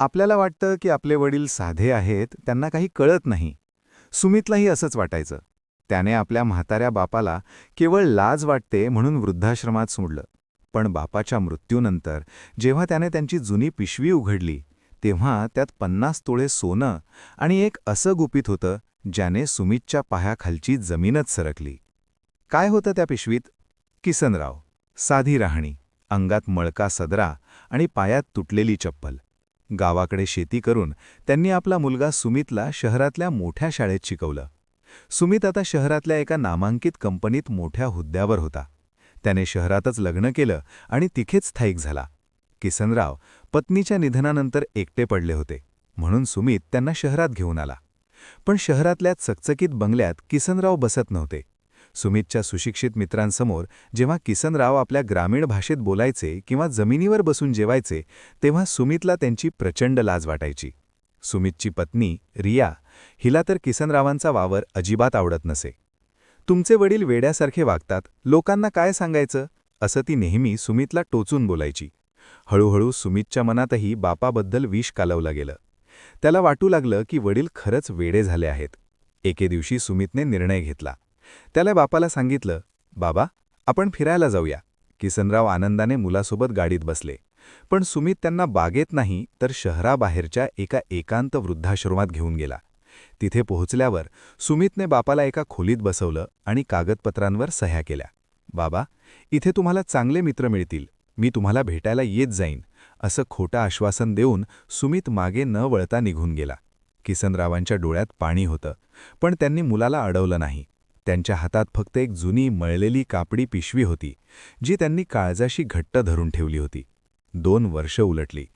आपल्याला वाटतं की आपले वडील साधे आहेत त्यांना काही कळत नाही. सुमितलाही असंच वाटायचं. त्याने आपल्या म्हाताऱ्या बापाला केवळ लाज वाटते म्हणून वृद्धाश्रमात सोडलं. पण बापाच्या मृत्यूनंतर जेव्हा त्याने त्यांची जुनी पिशवी उघडली तेव्हा त्यात पन्नास तोळे सोनं आणि एक असं गुपित होतं ज्याने सुमितच्या पायाखालची जमीनच सरकली. काय होतं त्या पिशवीत? किसनराव साधी राहणी अंगात मळका सदरा आणि पायात तुटलेली चप्पल. गावाकडे शेती करून त्यांनी आपला मुलगा सुमितला शहरातल्या मोठ्या शाळेत शिकवलं. सुमित आता शहरातल्या एका नामांकित कंपनीत मोठ्या हुद्द्यावर होता. त्याने शहरातच लग्न केलं आणि तिथेच स्थायिक झाला. किसनराव पत्नीच्या निधनानंतर एकटे पडले होते म्हणून सुमित त्यांना शहरात घेऊन आला. पण शहरातल्या चकचकीत बंगल्यात किसनराव बसत नव्हते. सुमितच्या सुशिक्षित मित्रांसमोर जेव्हा किसनराव आपल्या ग्रामीण भाषेत बोलायचे किंवा जमिनीवर बसून जेवायचे तेव्हा सुमितला त्यांची प्रचंड लाज वाटायची. सुमितची पत्नी रिया हिला तर किसनरावांचा वावर अजिबात आवडत नसे. तुमचे वडील वेड्यासारखे वागतात लोकांना काय सांगायचं? असं ती नेहमी सुमितला टोचून बोलायची. हळूहळू सुमितच्या मनातही बापाबद्दल विष कालवलं गेलं. त्याला वाटू लागलं की वडील खरंच वेडे झाले आहेत. एके दिवशी सुमितने निर्णय घेतला. त्याला बापाला सांगितलं बाबा आपण फिरायला जाऊया. किसनराव आनंदाने मुलासोबत गाडीत बसले. पण सुमित त्यांना बागेत नाही तर शहराबाहेरच्या एका एकांत वृद्धाश्रमात घेऊन गेला. तिथे पोहोचल्यावर सुमितने बापाला एका खोलीत बसवलं आणि कागदपत्रांवर सह्या केल्या. बाबा इथे तुम्हाला चांगले मित्र मिळतील. मी तुम्हाला भेटायला येत जाईन. असं खोटं आश्वासन देऊन सुमित मागे न वळता निघून गेला. किसनरावांच्या डोळ्यात पाणी होतं पण त्यांनी मुलाला अडवलं नाही. त्यांच्या हातात फक्त एक जुनी मळलेली कापडी पिशवी होती जी त्यांनी काळजाशी घट्ट धरून ठेवली होती. दोन वर्ष उलटली.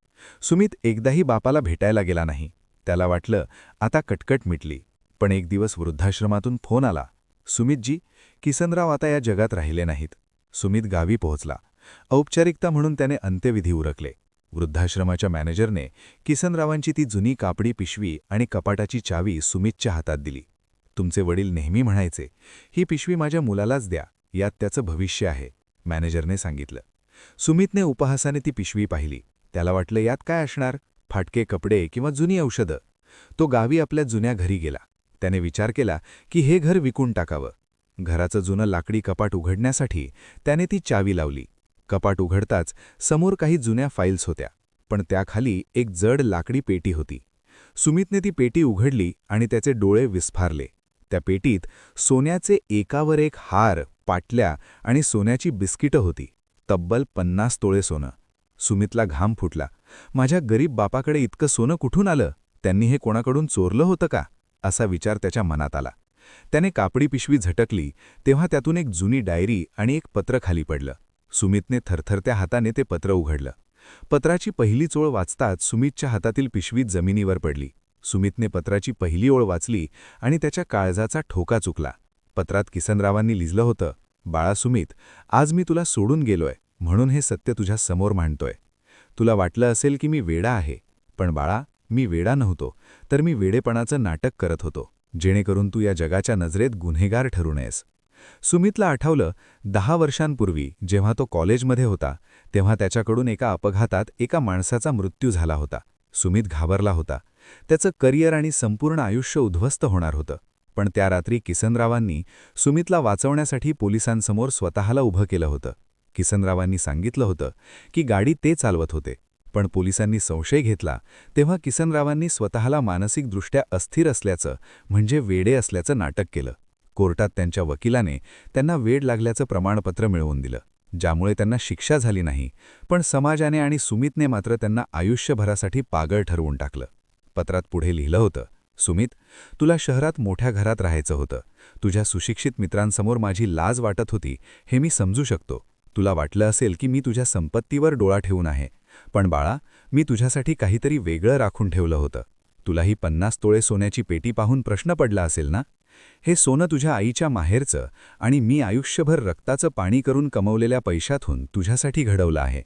सुमित एकदाही बापाला भेटायला गेला नाही. त्याला वाटलं आता कटकट मिटली. पण एक दिवस वृद्धाश्रमातून फोन आला. सुमितजी किसनराव आता या जगात राहिले नाहीत. सुमित गावी पोहोचला. औपचारिकता म्हणून त्याने अंत्यविधी उरकले. वृद्धाश्रमाच्या मॅनेजरने किसनरावांची ती जुनी कापडी पिशवी आणि कपाटाची चावी सुमितच्या हातात दिली. तुमचे वडील नेहमी म्हणायचे ही पिशवी माझ्या मुलालाच द्या यात त्याचं भविष्य आहे मॅनेजरने सांगितलं. सुमितने उपहासाने ती पिशवी पाहिली. त्याला वाटलं यात काय असणार? फाटके कपडे किंवा जुनी औषधं? तो गावी आपल्या जुन्या घरी गेला. त्याने विचार केला की हे घर विकून टाकावं. घराचं जुनं लाकडी कपाट उघडण्यासाठी त्याने ती चावी लावली. कपाट उघडताच समोर काही जुन्या फाईल्स होत्या पण त्याखाली एक जड लाकडी पेटी होती. सुमितने ती पेटी उघडली आणि त्याचे डोळे विस्फारले. त्या पेटीत सोन्याचे एकावर एक हार पाटल्या आणि सोन्याची बिस्किटं होती. तब्बल पन्नास तोळे सोनं. सुमितला घाम फुटला. माझ्या गरीब बापाकडे इतकं सोनं कुठून आलं? त्यांनी हे कोणाकडून चोरलं होतं का? असा विचार त्याच्या मनात आला. त्याने कापडी पिशवी झटकली तेव्हा त्यातून एक जुनी डायरी आणि एक पत्र खाली पडलं. सुमितने थरथरत्या हाताने ते पत्र उघडलं. पत्राची पहिली चोळ वाचताच सुमितच्या हातातील पिशवी जमिनीवर पडली. सुमितने पत्राची पहिली ओळ वाचली आणि त्याच्या काळजाचा ठोका चुकला. पत्रात किसनरावांनी लिहिलं होतं बाळा सुमित आज मी तुला सोडून गेलोय म्हणून हे सत्य तुझ्या समोर मांडतोय. तुला वाटलं असेल की मी वेडा आहे पण बाळा मी वेडा नव्हतो तर मी वेडेपणाचं नाटक करत होतो जेणेकरून तू या जगाच्या नजरेत गुन्हेगार ठरू नयेस. सुमितला आठवलं दहा वर्षांपूर्वी जेव्हा तो कॉलेजमध्ये होता तेव्हा त्याच्याकडून एका अपघातात एका माणसाचा मृत्यू झाला होता. सुमित घाबरला होता. त्याचं करिअर आणि संपूर्ण आयुष्य उद्ध्वस्त होणार होतं. पण त्या रात्री किसनरावांनी सुमितला वाचवण्यासाठी पोलिसांसमोर स्वतःला उभं केलं होतं. किसनरावांनी सांगितलं होतं की गाडी ते चालवत होते. पण पोलिसांनी संशय घेतला तेव्हा किसनरावांनी स्वतःला मानसिकदृष्ट्या अस्थिर असल्याचं म्हणजे वेडे असल्याचं नाटक केलं. कोर्टात त्यांच्या वकिलाने त्यांना वेड लागल्याचं प्रमाणपत्र मिळवून दिलं ज्यामुळे त्यांना शिक्षा झाली नाही पण समाजाने आणि सुमितने मात्र त्यांना आयुष्यभरासाठी पागळ ठरवून टाकलं. पत्रात पुढे लिहिलं होतं सुमित तुला शहरात मोठ्या घरात राहायचं होतं. तुझ्या सुशिक्षित मित्रांसमोर माझी लाज वाटत होती. हे मी समजू शकतो. तुला वाटलं असेल की मी तुझ्या संपत्तीवर डोळा ठेवून आहे. पण बाळा मी तुझ्यासाठी काहीतरी वेगळं राखून ठेवलं होतं. तुलाही पन्नास तोळे सोन्याची पेटी पाहून प्रश्न पडला असेल ना? हे सोनं तुझ्या आईच्या माहेरचं आणि मी आयुष्यभर रक्ताचं पाणी करून कमवलेल्या पैशातून तुझ्यासाठी घडवलं आहे.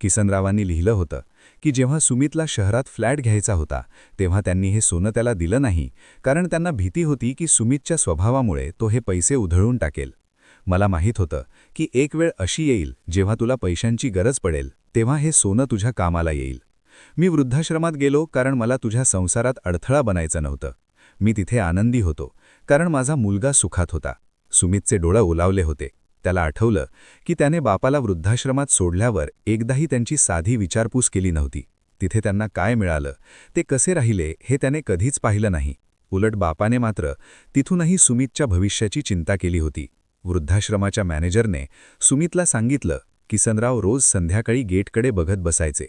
किसनरावांनी लिहिलं होतं की जेव्हा सुमितला शहरात फ्लॅट घ्यायचा होता तेव्हा त्यांनी हे सोनं त्याला दिलं नाही कारण त्यांना भीती होती की सुमितच्या स्वभावामुळे तो हे पैसे उधळून टाकेल. मला माहीत होतं की एक वेळ अशी येईल जेव्हा तुला पैशांची गरज पडेल तेव्हा हे सोनं तुझ्या कामाला येईल. मी वृद्धाश्रमात गेलो कारण मला तुझ्या संसारात अडथळा बनायचं नव्हतं. मी तिथे आनंदी होतो कारण माझा मुलगा सुखात होता. सुमितचे डोळं ओलावले होते. त्याला आठवलं की त्याने बापाला वृद्धाश्रमात सोडल्यावर एकदाही त्यांची साधी विचारपूस केली नव्हती. तिथे त्यांना काय मिळालं ते कसे राहिले हे त्याने कधीच पाहिलं नाही. उलट बापाने मात्र तिथूनही सुमितच्या भविष्याची चिंता केली होती. वृद्धाश्रमाच्या मॅनेजरने सुमितला सांगितलं किसनराव रोज संध्याकाळी गेटकडे बघत बसायचे.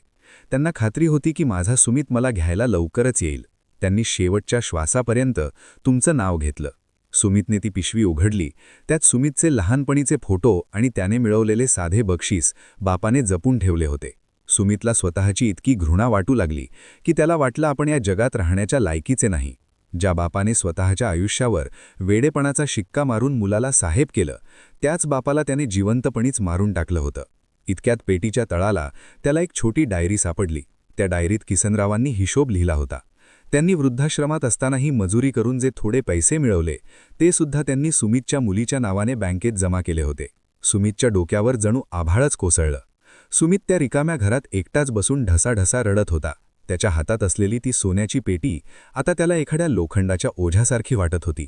त्यांना खात्री होती की माझा सुमित मला घ्यायला लवकरच येईल. त्यांनी शेवटच्या श्वासापर्यंत तुमचं नाव घेतलं. सुमितने ती पिशवी उघडली. त्यात सुमितचे लहानपणीचे फोटो आणि त्याने मिळवलेले साधे बक्षीस बापाने जपून ठेवले होते. सुमितला स्वतःची इतकी घृणा वाटू लागली की त्याला वाटलं आपण या जगात राहण्याच्या लायकीचे नाही. ज्या बापाने स्वतःच्या आयुष्यावर वेडेपणाचा शिक्का मारून मुलाला साहेब केलं त्याच बापाला त्याने जिवंतपणीच मारून टाकलं होतं. इतक्यात पेटीच्या तळाला त्याला एक छोटी डायरी सापडली. त्या डायरीत किसनरावांनी हिशोब लिहिला होता. त्यांनी वृद्धाश्रमात असतानाही मजुरी करून जे थोडे पैसे मिळवले ते सुद्धा त्यांनी सुमितच्या मुलीच्या नावाने बँकेत जमा केले होते. सुमितच्या डोक्यावर जणू आभाळच कोसळलं. सुमित त्या रिकाम्या घरात एकटाच बसून ढसाढसा रडत होता. त्याच्या हातात असलेली ती सोन्याची पेटी आता त्याला एखाद्या लोखंडाच्या ओझ्यासारखी वाटत होती.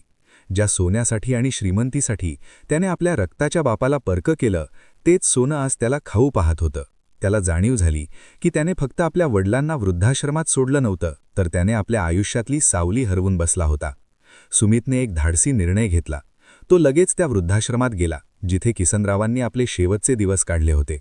ज्या सोन्यासाठी आणि श्रीमंतीसाठी त्याने आपल्या रक्ताच्या बापाला पर्क केलं तेच सोनं आज त्याला खाऊ पाहत होतं. त्याला जाणीव झाली की त्याने फक्त आपल्या वडिलांना वृद्धाश्रमात सोडलं नव्हतं. तर त्याने आपल्या आयुष्यातली सावली हरवून बसला होता. सुमितने एक धाडसी निर्णय घेतला. तो लगेच त्या वृद्धाश्रमात गेला जिथे किसनरावांनी आपले शेवटचे दिवस काढले होते.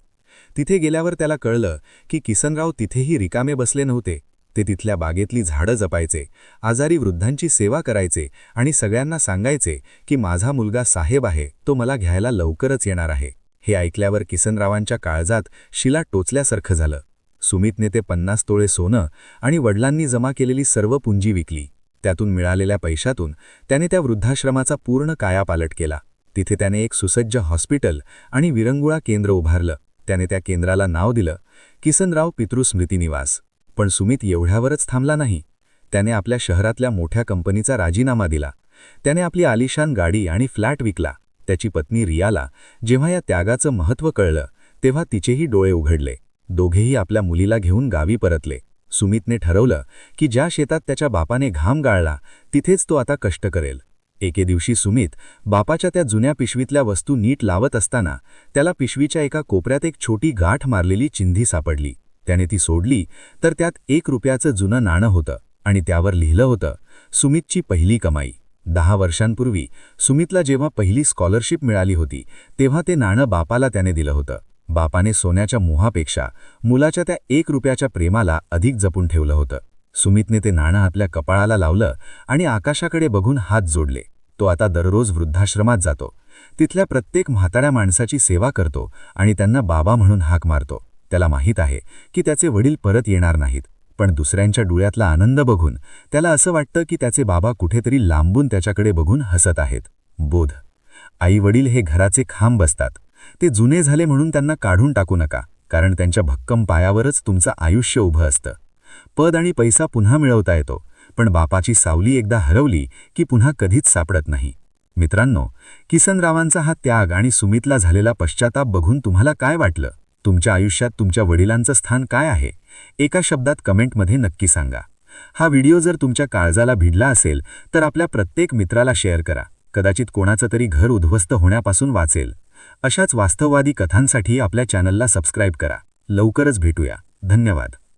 तिथे गेल्यावर त्याला कळलं की किसनराव तिथेही रिकामे बसले नव्हते. ते तिथल्या बागेतली झाडं जपायचे आजारी वृद्धांची सेवा करायचे आणि सगळ्यांना सांगायचे की माझा मुलगा साहेब आहे तो मला घ्यायला लवकरच येणार आहे. हे ऐकल्यावर किसनरावांच्या काळजात शिला टोचल्यासारखं झालं. सुमितने ते पन्नास तोळे सोनं आणि वडिलांनी जमा केलेली सर्व पुंजी विकली. त्यातून मिळालेल्या पैशातून त्याने त्या वृद्धाश्रमाचा पूर्ण कायापालट केला. तिथे त्याने एक सुसज्ज हॉस्पिटल आणि विरंगुळा केंद्र उभारलं. त्याने त्या केंद्राला नाव दिलं किसनराव पितृस्मृतीनिवास पण सुमित एवढ्यावरच थांबला नाही. त्याने आपल्या शहरातल्या मोठ्या कंपनीचा राजीनामा दिला. त्याने आपली आलिशान गाडी आणि फ्लॅट विकला. त्याची पत्नी रियाला जेव्हा या त्यागाचं महत्त्व कळलं तेव्हा तिचेही डोळे उघडले. दोघेही आपल्या मुलीला घेऊन गावी परतले. सुमितने ठरवलं की ज्या शेतात त्याच्या बापाने घाम गाळला तिथेच तो आता कष्ट करेल. एके दिवशी सुमित बापाच्या त्या जुन्या पिशवीतल्या वस्तू नीट लावत असताना त्याला पिशवीच्या एका कोपऱ्यात एक छोटी गाठ मारलेली चिंधी सापडली. त्याने ती सोडली तर त्यात एक रुपयाचं जुनं नाणं होतं आणि त्यावर लिहिलं होतं सुमितची पहिली कमाई. दहा वर्षांपूर्वी सुमितला जेव्हा पहिली स्कॉलरशिप मिळाली होती तेव्हा ते नाणं बापाला त्याने दिलं होतं. बापाने सोन्याच्या मोहापेक्षा मुलाच्या त्या एक रुपयाच्या प्रेमाला अधिक जपून ठेवलं होतं. सुमितने ते नाणं आपल्या कपाळाला लावलं आणि आकाशाकडे बघून हात जोडले. तो आता दररोज वृद्धाश्रमात जातो. तिथल्या प्रत्येक म्हाताऱ्या माणसाची सेवा करतो आणि त्यांना बाबा म्हणून हाक मारतो. त्याला माहीत आहे की त्याचे वडील परत येणार नाहीत. पण दुसऱ्यांच्या डोळ्यातला आनंद बघून त्याला असं वाटतं की त्याचे बाबा कुठेतरी लांबून त्याच्याकडे बघून हसत आहेत. बोध. आई वडील हे घराचे खांब बसतात ते जुने झाले म्हणून त्यांना काढून टाकू नका कारण त्यांच्या भक्कम पायावरच तुमचं आयुष्य उभं असतं. पद आणि पैसा पुन्हा मिळवता येतो पण बापाची सावली एकदा हरवली की पुन्हा कधीच सापडत नाही. मित्रांनो किसनरावांचा हा त्याग आणि सुमितला झालेला पश्चाताप बघून तुम्हाला काय वाटलं? तुमच्या आयुष्यात तुमच्या वडिलांचं स्थान काय आहे? एका शब्दात कमेंटमध्ये नक्की सांगा. हा व्हिडिओ जर तुमच्या काळजाला भिडला असेल तर आपल्या प्रत्येक मित्राला शेअर करा. कदाचित कोणाचं तरी घर उद्ध्वस्त होण्यापासून वाचेल. अशाच वास्तववादी कथांसाठी आपल्या चॅनलला सबस्क्राईब करा. लवकरच भेटूया. धन्यवाद.